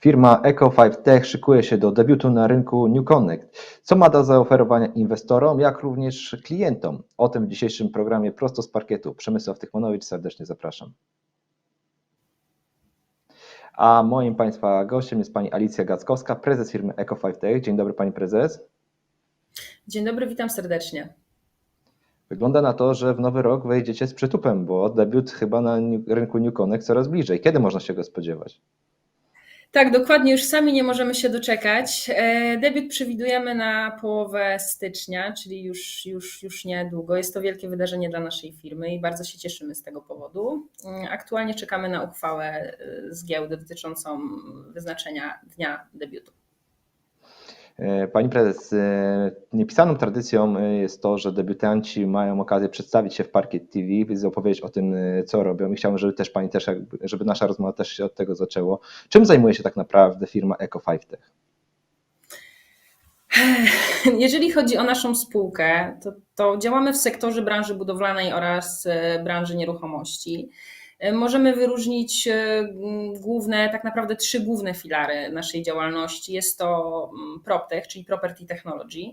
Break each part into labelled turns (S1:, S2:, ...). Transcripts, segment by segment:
S1: Firma Eco5 Tech szykuje się do debiutu na rynku New Connect. Co ma do zaoferowania inwestorom, jak również klientom? O tym w dzisiejszym programie prosto z parkietu. Przemysław Tychmanowicz, serdecznie zapraszam. A moim Państwa gościem jest Pani Alicja Gackowska, prezes firmy Eco5 Tech. Dzień dobry Pani Prezes.
S2: Dzień dobry, witam serdecznie.
S1: Wygląda na to, że w nowy rok wejdziecie z przytupem, bo debiut chyba na rynku New Connect coraz bliżej. Kiedy można się go spodziewać?
S2: Tak, dokładnie, już sami nie możemy się doczekać. E, debiut przewidujemy na połowę stycznia, czyli już, już, już niedługo. Jest to wielkie wydarzenie dla naszej firmy i bardzo się cieszymy z tego powodu. Mm, aktualnie czekamy na uchwałę e, z giełdy dotyczącą wyznaczenia dnia debiutu.
S1: E, pani prezes, niepisaną tradycją jest to, że debiutanci mają okazję przedstawić się w Parkiet TV, więc opowiedzieć o tym, co robią. I chciałbym, żeby też Pani też, żeby nasza rozmowa też się od tego zaczęło. Czym zajmuje się tak naprawdę firma Eco5 Tech?
S2: Jeżeli chodzi o naszą spółkę, to, to działamy w sektorze branży budowlanej oraz branży nieruchomości. Możemy wyróżnić główne, tak naprawdę trzy główne filary naszej działalności. Jest to PropTech, czyli Property Technology,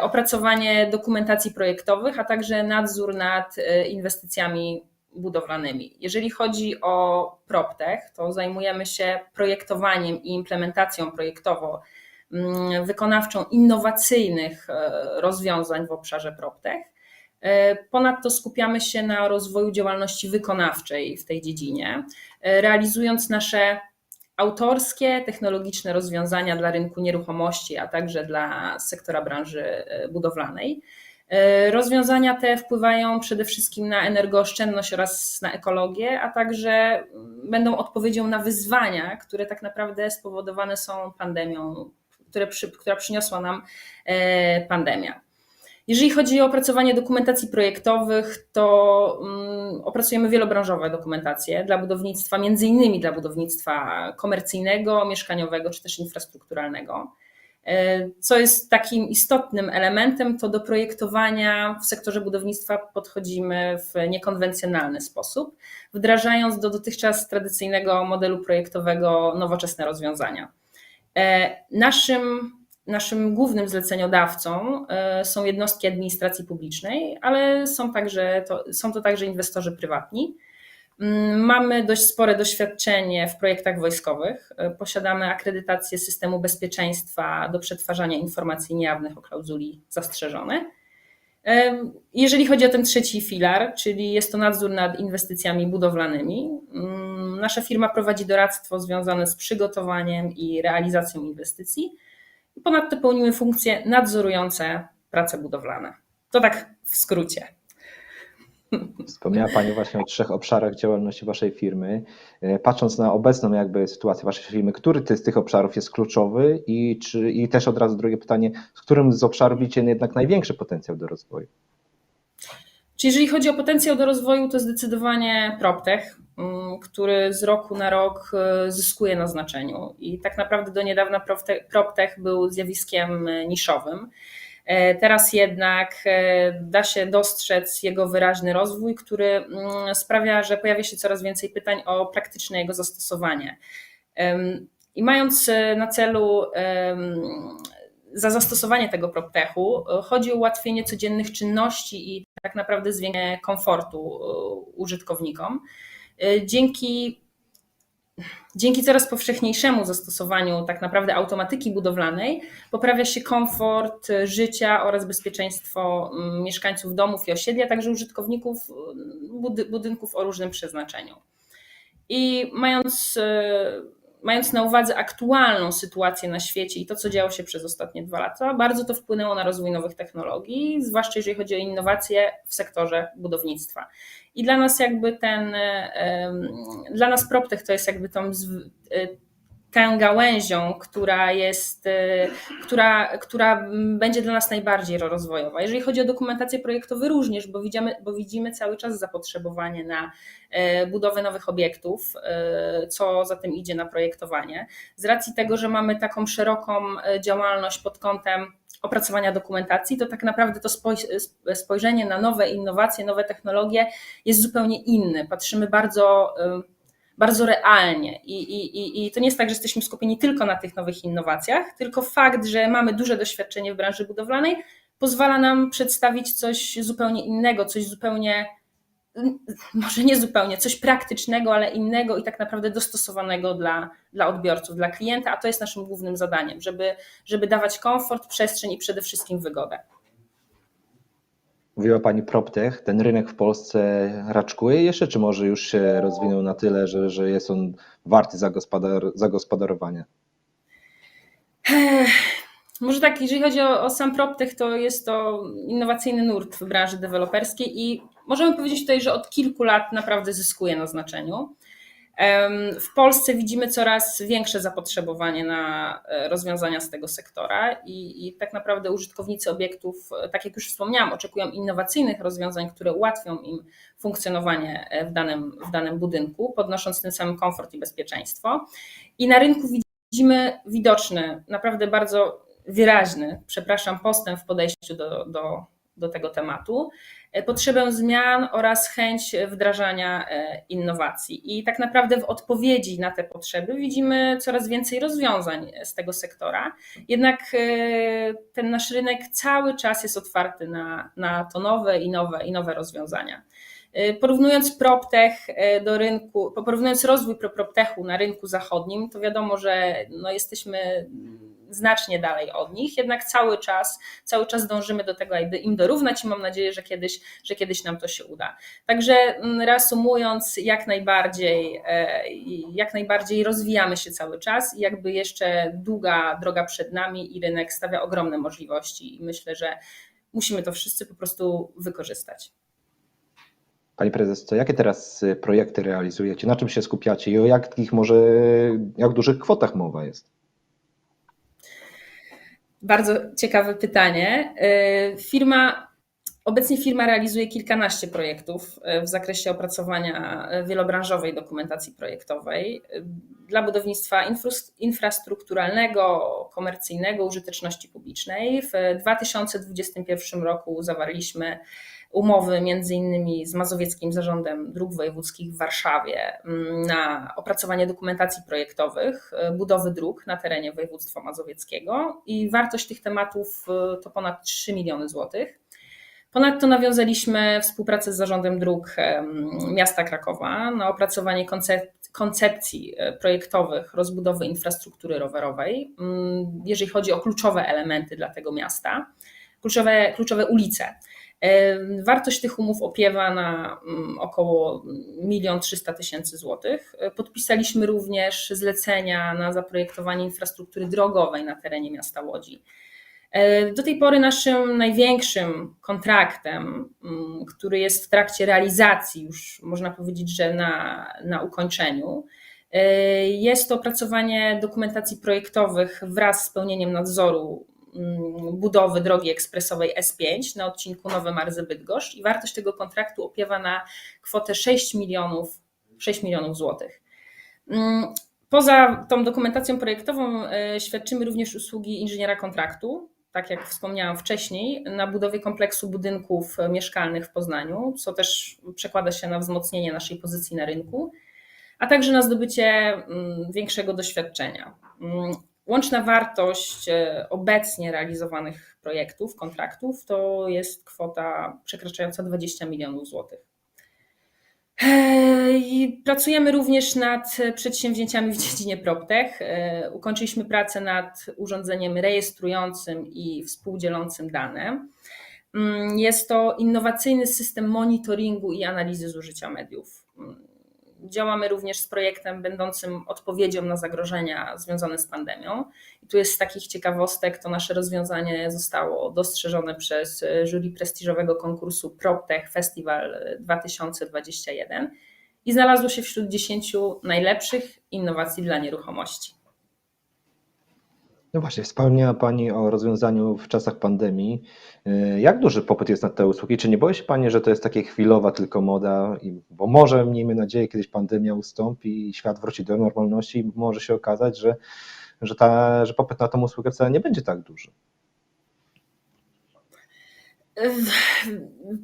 S2: opracowanie dokumentacji projektowych, a także nadzór nad inwestycjami budowlanymi. Jeżeli chodzi o PropTech, to zajmujemy się projektowaniem i implementacją projektowo wykonawczą innowacyjnych rozwiązań w obszarze PropTech. Ponadto skupiamy się na rozwoju działalności wykonawczej w tej dziedzinie, realizując nasze autorskie, technologiczne rozwiązania dla rynku nieruchomości, a także dla sektora branży budowlanej. Rozwiązania te wpływają przede wszystkim na energooszczędność oraz na ekologię, a także będą odpowiedzią na wyzwania, które tak naprawdę spowodowane są pandemią, które która przyniosła nam pandemia. Jeżeli chodzi o opracowanie dokumentacji projektowych, to opracujemy wielobranżowe dokumentacje dla budownictwa, między innymi dla budownictwa komercyjnego, mieszkaniowego czy też infrastrukturalnego. Co jest takim istotnym elementem, to do projektowania w sektorze budownictwa podchodzimy w niekonwencjonalny sposób, wdrażając do dotychczas tradycyjnego modelu projektowego nowoczesne rozwiązania. Naszym Naszym głównym zleceniodawcą są jednostki administracji publicznej, ale są, także to, są to także inwestorzy prywatni. Mamy dość spore doświadczenie w projektach wojskowych. Posiadamy akredytację systemu bezpieczeństwa do przetwarzania informacji niejawnych o klauzuli zastrzeżone. Jeżeli chodzi o ten trzeci filar, czyli jest to nadzór nad inwestycjami budowlanymi, nasza firma prowadzi doradztwo związane z przygotowaniem i realizacją inwestycji Ponadto pełnimy funkcje nadzorujące prace budowlane. To tak w skrócie.
S1: Wspomniała Pani właśnie o trzech obszarach działalności Waszej firmy. Patrząc na obecną jakby sytuację Waszej firmy, który z tych obszarów jest kluczowy i, czy, i też od razu drugie pytanie, z którym z obszarów widzicie jednak największy potencjał do rozwoju?
S2: Czy jeżeli chodzi o potencjał do rozwoju, to zdecydowanie PropTech, który z roku na rok zyskuje na znaczeniu. I tak naprawdę do niedawna PropTech był zjawiskiem niszowym. Teraz jednak da się dostrzec jego wyraźny rozwój, który sprawia, że pojawia się coraz więcej pytań o praktyczne jego zastosowanie. I mając na celu za zastosowanie tego PropTechu chodzi o ułatwienie codziennych czynności i tak naprawdę zwiększenie komfortu użytkownikom. Dzięki, dzięki coraz powszechniejszemu zastosowaniu tak naprawdę automatyki budowlanej poprawia się komfort życia oraz bezpieczeństwo mieszkańców domów i osiedli, a także użytkowników budynków o różnym przeznaczeniu. I mając mając na uwadze aktualną sytuację na świecie i to, co działo się przez ostatnie dwa lata, bardzo to wpłynęło na rozwój nowych technologii, zwłaszcza jeżeli chodzi o innowacje w sektorze budownictwa. I dla nas jakby ten, dla nas PropTech to jest jakby tą tę gałęzią, która jest, która, która będzie dla nas najbardziej rozwojowa. Jeżeli chodzi o dokumentację projektową również, bo widzimy, bo widzimy cały czas zapotrzebowanie na budowę nowych obiektów, co za tym idzie na projektowanie. Z racji tego, że mamy taką szeroką działalność pod kątem opracowania dokumentacji, to tak naprawdę to spojrzenie na nowe innowacje, nowe technologie jest zupełnie inne. Patrzymy bardzo bardzo realnie. I, i, i- to nie jest tak, że jesteśmy skupieni tylko na tych nowych innowacjach, tylko fakt, że mamy duże doświadczenie w branży budowlanej, pozwala nam przedstawić coś zupełnie innego, coś zupełnie, może nie zupełnie, coś praktycznego, ale innego i tak naprawdę dostosowanego dla, dla odbiorców, dla klienta, a to jest naszym głównym zadaniem, żeby, żeby dawać komfort, przestrzeń i przede wszystkim wygodę.
S1: Mówiła Pani PropTech, ten rynek w Polsce raczkuje jeszcze, czy może już się rozwinął na tyle, że, że jest on warty zagospodar zagospodarowania?
S2: Może tak, jeżeli chodzi o, o sam PropTech, to jest to innowacyjny nurt w branży deweloperskiej i możemy powiedzieć tutaj, że od kilku lat naprawdę zyskuje na znaczeniu. W Polsce widzimy coraz większe zapotrzebowanie na e, rozwiązania z tego sektora i, i tak naprawdę użytkownicy obiektów, e, tak jak już wspomniałam, oczekują innowacyjnych rozwiązań, które ułatwią im funkcjonowanie e, w danym, w danym budynku, podnosząc tym samym komfort i bezpieczeństwo. I na rynku widzimy widoczny, naprawdę bardzo wyraźny, przepraszam, postęp w podejściu do, do, do tego tematu, e, potrzebę zmian oraz chęć wdrażania e, innowacji. I tak naprawdę w odpowiedzi na te potrzeby widzimy coraz więcej rozwiązań z tego sektora. Jednak e, ten nasz rynek cały czas jest otwarty na, na to nowe i nowe i nowe rozwiązania. E, Porównując PropTech e, do rynku, porównując rozwój pro- PropTechu na rynku zachodnim, to wiadomo, że no jesteśmy znacznie dalej od nich, jednak cały czas, cały czas dążymy do tego, aby im dorównać i mam nadzieję, że kiedyś, że kiedyś nam to się uda. Także mm, reasumując, jak najbardziej, e, jak najbardziej rozwijamy się cały czas i jakby jeszcze długa droga przed nami i rynek stawia ogromne możliwości i myślę, że musimy to wszyscy po prostu wykorzystać.
S1: Pani Prezes, to jakie teraz y, projekty realizujecie? Na czym się skupiacie i o jakich może, jak dużych kwotach mowa jest?
S2: Bardzo ciekawe pytanie. Y, Firma, obecnie firma realizuje kilkanaście projektów y, w zakresie opracowania y, wielobranżowej dokumentacji projektowej dla budownictwa infrastrukturalnego, komercyjnego, użyteczności publicznej. W 2021 roku zawarliśmy umowy między innymi z Mazowieckim Zarządem Dróg Wojewódzkich w Warszawie mm, na opracowanie dokumentacji projektowych y, budowy dróg na terenie województwa mazowieckiego i wartość tych tematów y, to ponad 3 miliony złotych. Ponadto nawiązaliśmy współpracę z Zarządem Dróg Miasta Krakowa na opracowanie koncep- koncepcji e, projektowych rozbudowy infrastruktury rowerowej, mm, jeżeli chodzi o kluczowe elementy dla tego miasta, kluczowe, kluczowe ulice. Wartość tych umów opiewa na mm, około 1 300 tysięcy złotych. Podpisaliśmy również zlecenia na zaprojektowanie infrastruktury drogowej na terenie miasta Łodzi. Do tej pory naszym największym kontraktem, mm, który jest w trakcie realizacji, już można powiedzieć, że na, na ukończeniu, jest to opracowanie dokumentacji projektowych wraz z pełnieniem nadzoru budowy drogi ekspresowej S5 na odcinku Nowe Marzy Bydgoszcz i wartość tego kontraktu opiewa na kwotę 6 milionów, 6 milionów złotych. Mm, Poza tą dokumentacją projektową e, świadczymy również usługi inżyniera kontraktu, tak jak wspomniałam wcześniej, na budowie kompleksu budynków mieszkalnych w Poznaniu, co też przekłada się na wzmocnienie naszej pozycji na rynku, a także na zdobycie mm, większego doświadczenia. Mm, Łączna wartość e, obecnie realizowanych projektów, kontraktów to jest kwota przekraczająca 20 milionów złotych. I pracujemy również nad przedsięwzięciami w dziedzinie PropTech. E, Ukończyliśmy pracę nad urządzeniem rejestrującym i współdzielącym dane. Mm, Jest to innowacyjny system monitoringu i analizy zużycia mediów. Działamy również z projektem będącym odpowiedzią na zagrożenia związane z pandemią. I tu jest z takich ciekawostek, to nasze rozwiązanie zostało dostrzeżone przez jury prestiżowego konkursu PropTech Festival 2021 i znalazło się wśród 10 najlepszych innowacji dla nieruchomości.
S1: No właśnie, wspomniała Pani o rozwiązaniu w czasach pandemii. Y, Jak duży popyt jest na te usługi? Czy nie boi się Pani, że to jest takie chwilowa tylko moda? Bo może, miejmy nadzieję, kiedyś pandemia ustąpi i świat wróci do normalności i może się okazać, że, że, ta, że popyt na tą usługę wcale nie będzie tak duży.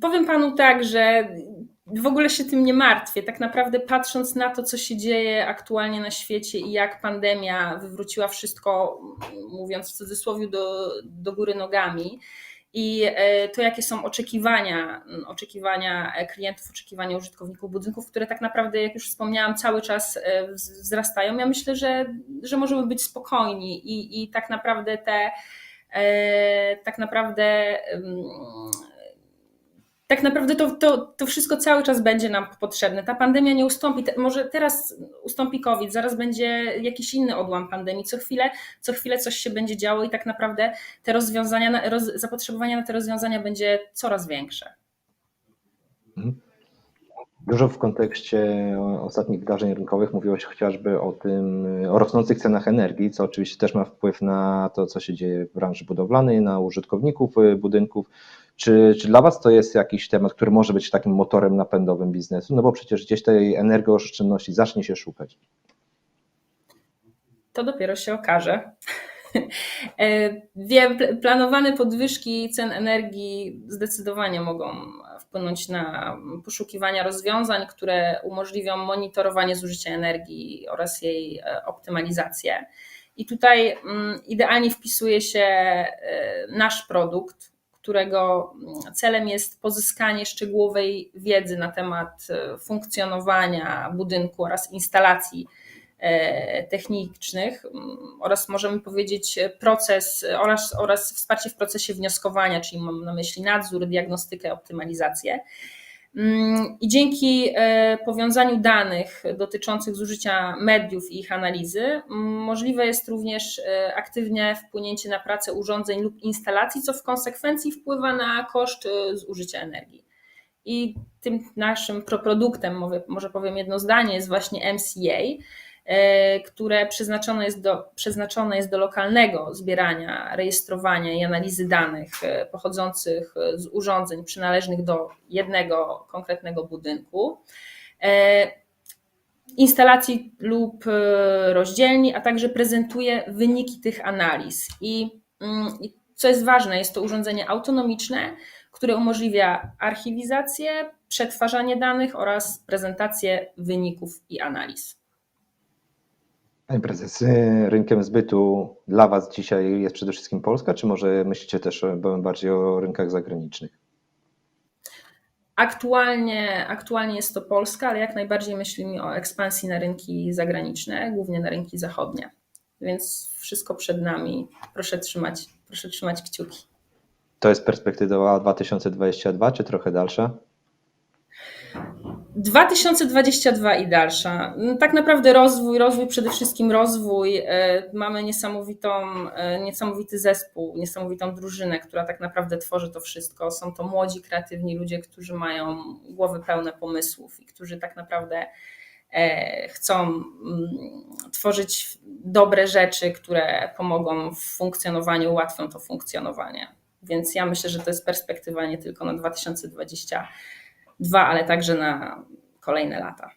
S2: Powiem panu tak, że w ogóle się tym nie martwię. Tak naprawdę patrząc na to, co się dzieje aktualnie na świecie i jak pandemia wywróciła wszystko, mówiąc w cudzysłowie, do, do góry nogami. I e, to, jakie są oczekiwania, oczekiwania klientów, oczekiwania użytkowników budynków, które tak naprawdę, jak już wspomniałam, cały czas e, wzrastają. Ja myślę, że, że możemy być spokojni i, i tak naprawdę te e, tak naprawdę tak naprawdę to, to, to wszystko cały czas będzie nam potrzebne. Ta pandemia nie ustąpi. Może teraz ustąpi COVID, zaraz będzie jakiś inny odłam pandemii. Co chwilę, co chwilę coś się będzie działo i tak naprawdę te rozwiązania, roz, zapotrzebowanie na te rozwiązania będzie coraz większe.
S1: Dużo w kontekście ostatnich wydarzeń rynkowych mówiłeś chociażby o tym, o rosnących cenach energii, co oczywiście też ma wpływ na to, co się dzieje w branży budowlanej, na użytkowników budynków. Czy, czy dla Was to jest jakiś temat, który może być takim motorem napędowym biznesu? No bo przecież gdzieś tej energooszczędności zacznie się szukać.
S2: To dopiero się okaże. Wiem, planowane podwyżki cen energii zdecydowanie mogą wpłynąć na poszukiwania rozwiązań, które umożliwią monitorowanie zużycia energii oraz jej optymalizację. I tutaj mm, idealnie wpisuje się nasz produkt, którego celem jest pozyskanie szczegółowej wiedzy na temat e, funkcjonowania budynku oraz instalacji e, technicznych oraz możemy powiedzieć proces oraz, oraz wsparcie w procesie wnioskowania, czyli mam na myśli nadzór, diagnostykę, optymalizację. Mm, I dzięki e, powiązaniu danych dotyczących zużycia mediów i ich analizy, mm, możliwe jest również e, aktywnie wpłynięcie na pracę urządzeń lub instalacji, co w konsekwencji wpływa na koszt e, zużycia energii. I tym naszym produktem, może powiem jedno zdanie, jest właśnie MCA, E, które przeznaczone jest, do, przeznaczone jest do lokalnego zbierania, rejestrowania i analizy danych e, pochodzących z urządzeń przynależnych do jednego konkretnego budynku, e, instalacji lub rozdzielni, a także prezentuje wyniki tych analiz. Mm, i co jest ważne, jest to urządzenie autonomiczne, które umożliwia archiwizację, przetwarzanie danych oraz prezentację wyników i analiz.
S1: Panie prezes, rynkiem zbytu dla Was dzisiaj jest przede wszystkim Polska, czy może myślicie też bardziej o rynkach zagranicznych?
S2: Aktualnie, aktualnie jest to Polska, ale jak najbardziej myślimy o ekspansji na rynki zagraniczne, głównie na rynki zachodnie. Więc wszystko przed nami. Proszę trzymać, proszę trzymać kciuki.
S1: To jest perspektywa 2022, czy trochę dalsza?
S2: 2022 i dalsza. Tak naprawdę rozwój, rozwój, przede wszystkim rozwój. E, mamy niesamowitą, e, niesamowity zespół, niesamowitą drużynę, która tak naprawdę tworzy to wszystko. Są to młodzi, kreatywni ludzie, którzy mają głowy pełne pomysłów i którzy tak naprawdę e, chcą mm, tworzyć dobre rzeczy, które pomogą w funkcjonowaniu, ułatwią to funkcjonowanie. Więc ja myślę, że to jest perspektywa nie tylko na 2020 dwa, ale także na kolejne lata.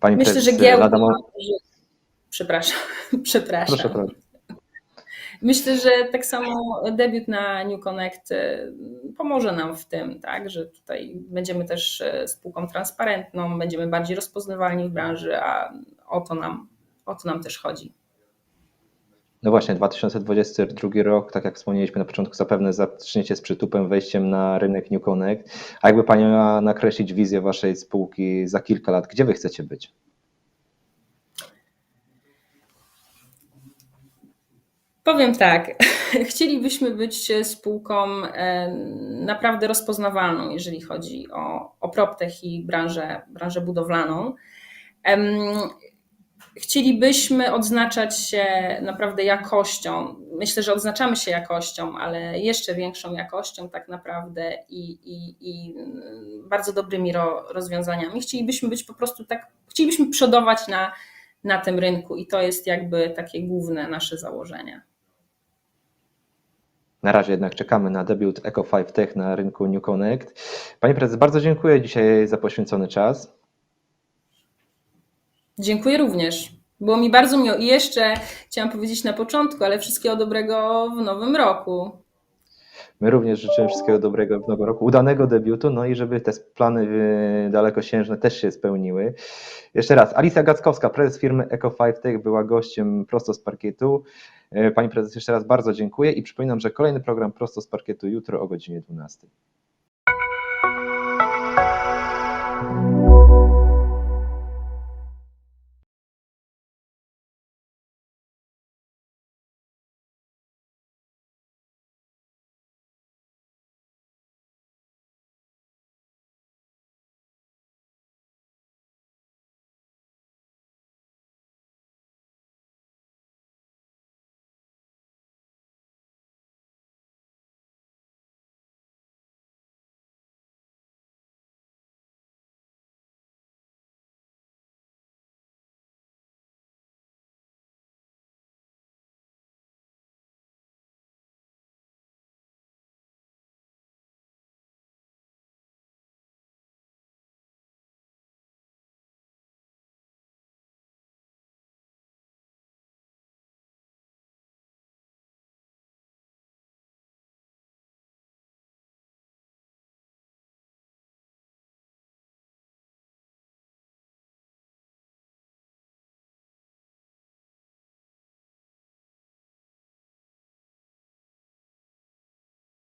S1: Pani
S2: Myślę, że giełda. Przepraszam, przepraszam.
S1: Proszę, proszę.
S2: Myślę, że tak samo debiut na New Connect y, pomoże nam w tym, tak, że tutaj będziemy też y, spółką transparentną, będziemy bardziej rozpoznawalni w branży, a o to nam, o to nam też chodzi.
S1: No właśnie, 2022 rok, tak jak wspomnieliśmy na początku, zapewne zaczniecie z przytupem wejściem na rynek New Connect. A jakby Pani miała nakreślić wizję Waszej spółki za kilka lat, gdzie Wy chcecie być?
S2: Powiem tak, chcielibyśmy być spółką naprawdę rozpoznawalną, jeżeli chodzi o, o PropTech i branżę, branżę budowlaną. Chcielibyśmy odznaczać się naprawdę jakością. Myślę, że odznaczamy się jakością, ale jeszcze większą jakością tak naprawdę i, i, i bardzo dobrymi rozwiązaniami. Chcielibyśmy być po prostu tak, chcielibyśmy przodować na, na tym rynku i to jest jakby takie główne nasze założenie.
S1: Na razie jednak czekamy na debiut Eco5 Tech na rynku New Connect. Panie prezes, bardzo dziękuję dzisiaj za poświęcony czas.
S2: Dziękuję również. Było mi bardzo miło i jeszcze chciałam powiedzieć na początku, ale wszystkiego dobrego w nowym roku.
S1: My również życzymy wszystkiego dobrego w nowym roku, udanego debiutu, no i żeby te plany y, dalekosiężne też się spełniły. Jeszcze raz, Alicja Gackowska, prezes firmy Eco5 Tech była gościem prosto z parkietu. E, Pani prezes, jeszcze raz bardzo dziękuję i przypominam, że kolejny program prosto z parkietu jutro o godzinie 12.